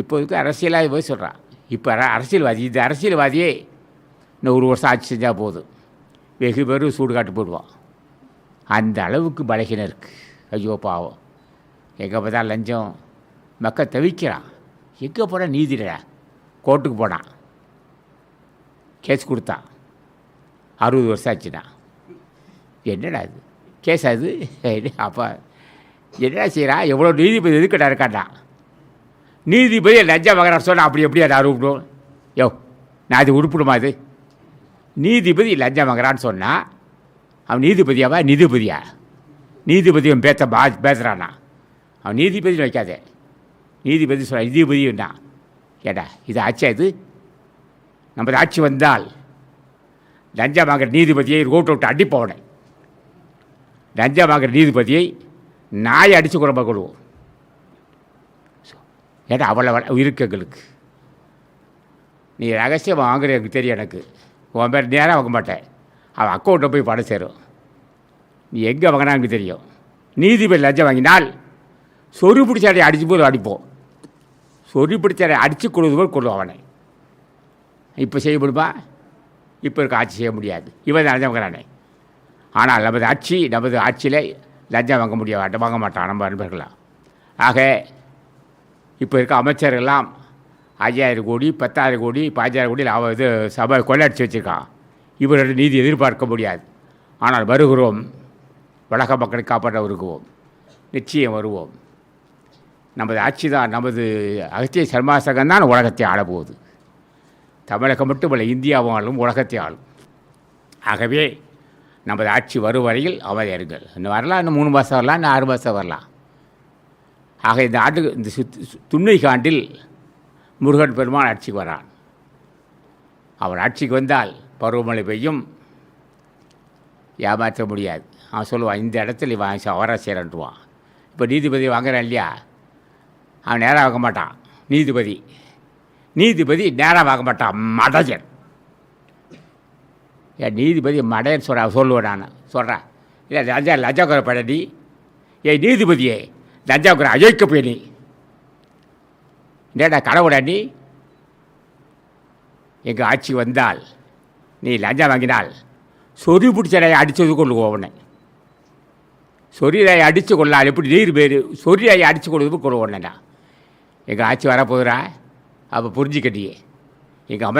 இப்போதுக்கு அரசியலாகி போய் சொல்கிறான் இப்போ அரசியல்வாதி இது அரசியல்வாதியே இன்னும் ஒரு வருஷம் ஆட்சி செஞ்சால் போதும். வெகு பேரும் சூடு காட்டு போடுவான். அந்த அளவுக்கு பலகீனம் இருக்குது ஐயோ பாவம். எங்கே பார்த்தா லஞ்சம். மக்கள் தவிக்கிறான். எங்கே போனால் நீதிடா கோர்ட்டுக்கு போனான். கேஸ் கொடுத்தான். அறுபது வருஷம் ஆச்சுண்ணா என்னடா இது? கேஸ் அது? அப்போ என்னடா செய்கிறான் எவ்வளோ நீதிபதி எதுக்கிட்ட இருக்காண்டா நீதிபதி லஞ்சம் வாங்குறான் சொன்னால் அப்படி எப்படியா நான் உருப்பிடும் யோ நான் அது உருப்பிடுமா அது நீதிபதி லஞ்சம் வாங்குறான்னு சொன்னால் அவன் நீதிபதியாவா? நீதிபதியா? நீதிபதி அவன் பேத்த பா பேசுகிறானா அவன் நீதிபதினு வைக்காதே. நீதிபதி சொல்ல நீதிபதினா ஏடா இது ஆட்சியா இது? நமது ஆட்சி வந்தால் லஞ்சம் வாங்குற நீதிபதியை ரோட்டை விட்டு அடிப்பவனை. லஞ்சம் வாங்குற நீதிபதியை நாயை அடித்து குழம்ப கொள்வோம். ஏன்னா அவ்வளோ இருக்கு எங்களுக்கு. நீ ரகசியம் வாங்குற எனக்கு தெரியும் எனக்கு. உன் பேர் நேராக வாங்க மாட்டேன். அவன் அக்கௌண்ட்டை போய் பணம் சேரும். நீ எங்கே வாங்கினாங்க தெரியும். நீதிபதி லஞ்சம் வாங்கினால் சொறி பிடிச்சாடை அடிச்சு போது அடிப்போம். சொறி பிடிச்சாடை அடித்து கொடுத்து போல் கொள்ளும் அவனை. இப்போ செய்ய முடியுமா? இப்போ இருக்க ஆட்சி செய்ய முடியாது. இவன் லஞ்சம் வாங்குறானே. ஆனால் நமது ஆட்சி நமது ஆட்சியில் லஞ்சம் வாங்க முடியாது வாங்க மாட்டான் நம்ம நண்பர்களாம் ஆக இப்போ இருக்க அமைச்சர்கள்லாம் ஐயாயிரம் கோடி பத்தாயிரம் கோடி பாஞ்சாயிரம் கோடி லாபம் இது சபை கொள்ளையடிச்சு வச்சுருக்கான் இவரோட நீதி எதிர்பார்க்க முடியாது. ஆனால் வருகிறோம். உலக மக்களை காப்பாற்ற வருகிறோம். நிச்சயம் வருவோம். நமது ஆட்சி தான் நமது அகத்திய சர்மாசகம் தான் உலகத்தை ஆளப்போகுது. தமிழகம் மட்டுமல்ல இந்தியாவும் ஆளும் உலகத்தை ஆளும். ஆகவே நமது ஆட்சி வரும் வரையில் அமைதியாருங்கள் இன்னும் வரலாம் இன்னும் மூணு மாதம் வரலாம் இன்னும் ஆறு மாதம் வரலாம். ஆக இந்த ஆண்டு இந்த சுத் காண்டில் முருகன் பெருமான் ஆட்சிக்கு வரான். அவன் ஆட்சிக்கு வந்தால் பருவமழை பெய்யும். ஏமாற்ற முடியாது. அவன் சொல்லுவான் இந்த இடத்துல இவன் அவரா செய்கிறன்ட்டுவான் இப்போ நீதிபதி வாங்குறான் இல்லையா? அவன் நேராக வாங்க மாட்டான். நீதிபதி. நீதிபதி நேராக வாங்க மாட்டான். மடஜன். ஏன் நீதிபதி மடையன் சொல்கிறான் சொல்லுவேன் நான். சொல்கிறேன் இல்லை லஜா லஜா குறைப்படடி ஏய் நீதிபதியே. தஞ்சாவூர் அயோக்கிய போயினி என்னடா கடவுடா நீ? எங்கள் ஆட்சி வந்தால் நீ லஞ்சம் வாங்கினால் சொறி பிடிச்சடை அடித்தது கொண்டு போவனே சொரியை அடித்து கொள்ளலாம் எப்படி நீர் பேர் சொரியை அடித்து கொள்வது கொள்ளுவோம்னா எங்கள் ஆட்சி வரப்போகுதுரா அப்போ புரிஞ்சுக்கட்டியே எங்கள் அமை